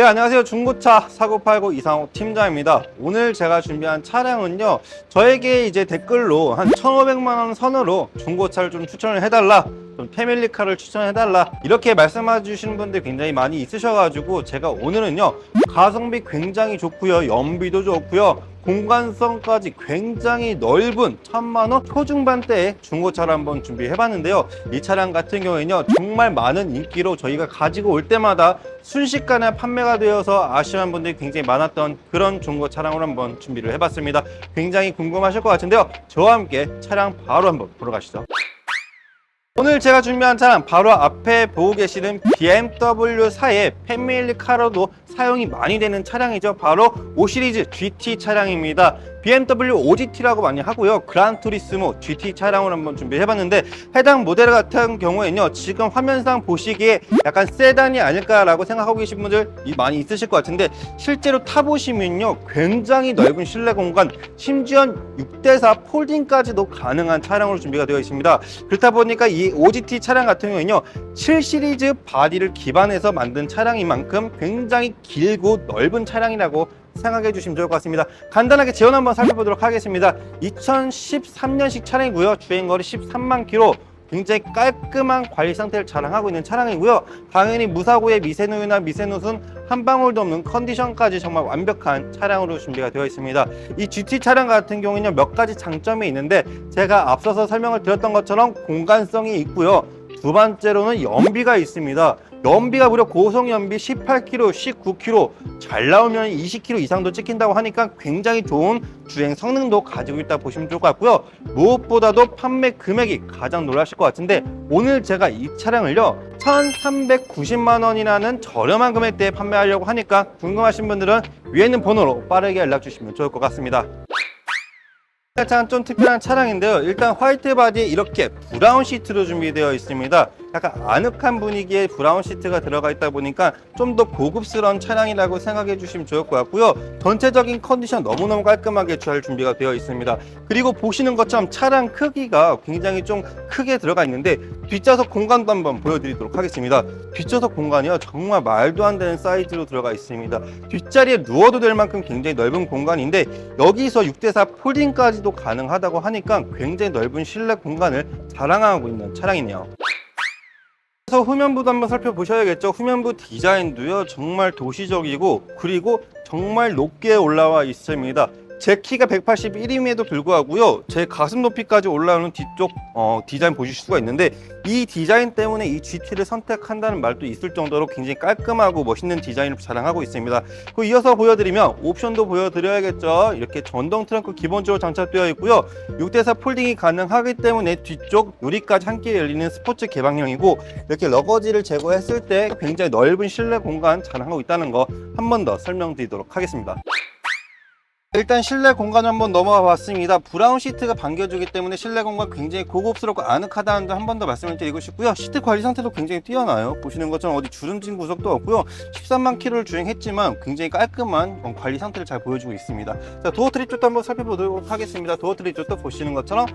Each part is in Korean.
네, 안녕하세요. 중고차 사고 팔고 이상호 팀장입니다. 오늘 제가 준비한 차량은요, 저에게 이제 댓글로 한 1,500만원 선으로 중고차를 좀 추천을 해달라. 좀 패밀리카를 추천해달라. 이렇게 말씀해 주시는 분들 굉장히 많이 있으셔가지고, 제가 오늘은요, 가성비 굉장히 좋고요, 연비도 좋고요, 공간성까지 굉장히 넓은 천만원 초중반대의 중고차를 한번 준비해봤는데요. 이 차량 같은 경우에는요, 정말 많은 인기로 저희가 가지고 올 때마다 순식간에 판매가 되어서 아쉬운 분들이 굉장히 많았던 그런 중고 차량으로 한번 준비를 해봤습니다. 굉장히 궁금하실 것 같은데요. 저와 함께 차량 바로 한번 보러 가시죠. 오늘 제가 준비한 차량 바로 앞에 보고 계시는 BMW4의 패밀리카로도 사용이 많이 되는 차량이죠. 바로 5 시리즈 GT 차량입니다. BMW 5GT라고 많이 하고요. 그란투리스모 GT 차량을 한번 준비해봤는데 해당 모델 같은 경우에는요. 지금 화면상 보시기에 약간 세단이 아닐까라고 생각하고 계신 분들 이- 많이 있으실 것 같은데 실제로 타보시면요. 굉장히 넓은 실내 공간 심지어 6대4 폴딩까지도 가능한 차량으로 준비가 되어 있습니다. 그렇다 보니까 이 5GT 차량 같은 경우에는요. 7 시리즈 바디를 기반해서 만든 차량인 만큼 굉장히 길고 넓은 차량이라고 생각해 주시면 좋을 것 같습니다. 간단하게 재원 한번 살펴보도록 하겠습니다. 2013년식 차량이고요. 주행거리 13만 킬로. 굉장히 깔끔한 관리 상태를 자랑하고 있는 차량이고요. 당연히 무사고의 미세누유나 미세누순 한 방울도 없는 컨디션까지 정말 완벽한 차량으로 준비가 되어 있습니다. 이 GT 차량 같은 경우에는 몇 가지 장점이 있는데 제가 앞서서 설명을 드렸던 것처럼 공간성이 있고요. 두 번째로는 연비가 있습니다. 연비가 무려 고속 연비 18km, 19km, 잘 나오면 20km 이상도 찍힌다고 하니까 굉장히 좋은 주행 성능도 가지고 있다 보시면 좋을 것 같고요. 무엇보다도 판매 금액이 가장 놀라실 것 같은데 오늘 제가 이 차량을요 1,390만 원이라는 저렴한 금액대에 판매하려고 하니까 궁금하신 분들은 위에 있는 번호로 빠르게 연락 주시면 좋을 것 같습니다. 차량 좀 특별한 차량인데요. 일단 화이트 바디에 이렇게 브라운 시트로 준비되어 있습니다. 약간 아늑한 분위기의 브라운 시트가 들어가 있다 보니까 좀 더 고급스러운 차량이라고 생각해 주시면 좋을 것 같고요. 전체적인 컨디션 너무너무 깔끔하게 잘 준비가 되어 있습니다. 그리고 보시는 것처럼 차량 크기가 굉장히 좀 크게 들어가 있는데 뒷좌석 공간도 한번 보여드리도록 하겠습니다. 뒷좌석 공간이요 정말 말도 안 되는 사이즈로 들어가 있습니다. 뒷자리에 누워도 될 만큼 굉장히 넓은 공간인데 여기서 6대4 폴딩까지도 가능하다고 하니까 굉장히 넓은 실내 공간을 자랑하고 있는 차량이네요. 그래서 후면부도 한번 살펴보셔야겠죠. 후면부 디자인도요 정말 도시적이고 그리고 정말 높게 올라와 있습니다. 제 키가 181임에도 불구하고요 제 가슴 높이까지 올라오는 뒤쪽 어, 디자인 보실 수가 있는데 이 디자인 때문에 이 GT를 선택한다는 말도 있을 정도로 굉장히 깔끔하고 멋있는 디자인을 자랑하고 있습니다. 그 이어서 보여드리면 옵션도 보여드려야겠죠. 이렇게 전동 트렁크 기본적으로 장착되어 있고요. 6대4 폴딩이 가능하기 때문에 뒤쪽 유리까지 함께 열리는 스포츠 개방형이고 이렇게 러거지를 제거했을 때 굉장히 넓은 실내 공간 자랑하고 있다는 거 한 번 더 설명드리도록 하겠습니다. 일단 실내 공간 한번 넘어가 봤습니다. 브라운 시트가 반겨주기 때문에 실내 공간 굉장히 고급스럽고 아늑하다는 점 한 번 더 말씀을 드리고 싶고요. 시트 관리 상태도 굉장히 뛰어나요. 보시는 것처럼 어디 주름진 구석도 없고요. 13만 킬로를 주행했지만 굉장히 깔끔한 어, 관리 상태를 잘 보여주고 있습니다. 자, 도어 트립 쪽도 한번 살펴보도록 하겠습니다. 도어 트립 쪽도 보시는 것처럼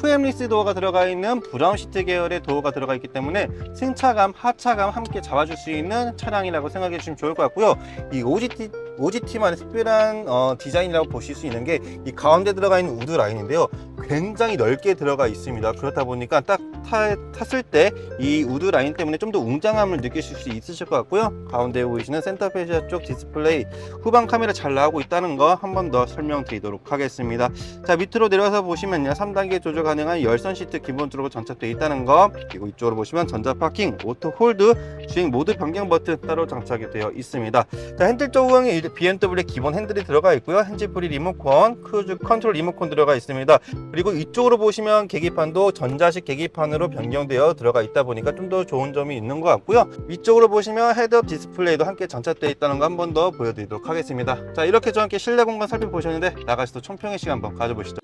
프엠리스 도어가 들어가 있는 브라운 시트 계열의 도어가 들어가 있기 때문에 승차감, 하차감 함께 잡아줄 수 있는 차량이라고 생각해 주시면 좋을 것 같고요. 이 OGT, OGT만의 특별한 어, 디자인이라고 보실 수 있는 게 이 가운데 들어가 있는 우드 라인인데요. 굉장히 넓게 들어가 있습니다. 그렇다 보니까 딱 타, 탔을 때 이 우드 라인 때문에 좀 더 웅장함을 느끼실 수 있으실 것 같고요. 가운데 보이시는 센터페시아 쪽 디스플레이 후방 카메라 잘 나오고 있다는 거 한 번 더 설명드리도록 하겠습니다. 자 밑으로 내려서 보시면요 3단계 조절 가능한 열선 시트 기본적으로 장착되어 있다는 거 그리고 이쪽으로 보시면 전자 파킹, 오토 홀드, 주행 모드 변경 버튼 따로 장착이 되어 있습니다. 자 핸들 쪽은 BMW의 기본 핸들이 들어가 있고요. 핸즈프리 리모컨, 크루즈 컨트롤 리모컨 들어가 있습니다. 그리고 이쪽으로 보시면 계기판도 전자식 계기판으로 변경되어 들어가 있다 보니까 좀 더 좋은 점이 있는 것 같고요. 위쪽으로 보시면 헤드업 디스플레이도 함께 장착되어 있다는 거 한 번 더 보여드리도록 하겠습니다. 자 이렇게 저와 함께 실내 공간 살펴보셨는데 나가시도 총평의 시간 한번 가져보시죠.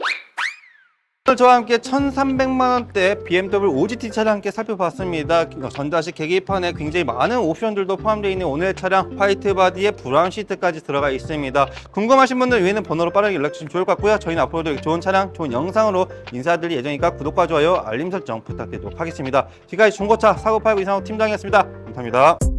오늘 저와 함께 1,300만 원대 BMW 5GT 차량 함께 살펴봤습니다. 전자식 계기판에 굉장히 많은 옵션들도 포함되어 있는 오늘의 차량 화이트 바디에 브라운 시트까지 들어가 있습니다. 궁금하신 분들 위에는 번호로 빠르게 연락 주시면 좋을 것 같고요. 저희는 앞으로도 좋은 차량, 좋은 영상으로 인사드릴 예정이니까 구독과 좋아요, 알림 설정 부탁드리도록 하겠습니다. 지금까지 중고차 사고 팔고 이상호 팀장이었습니다. 감사합니다.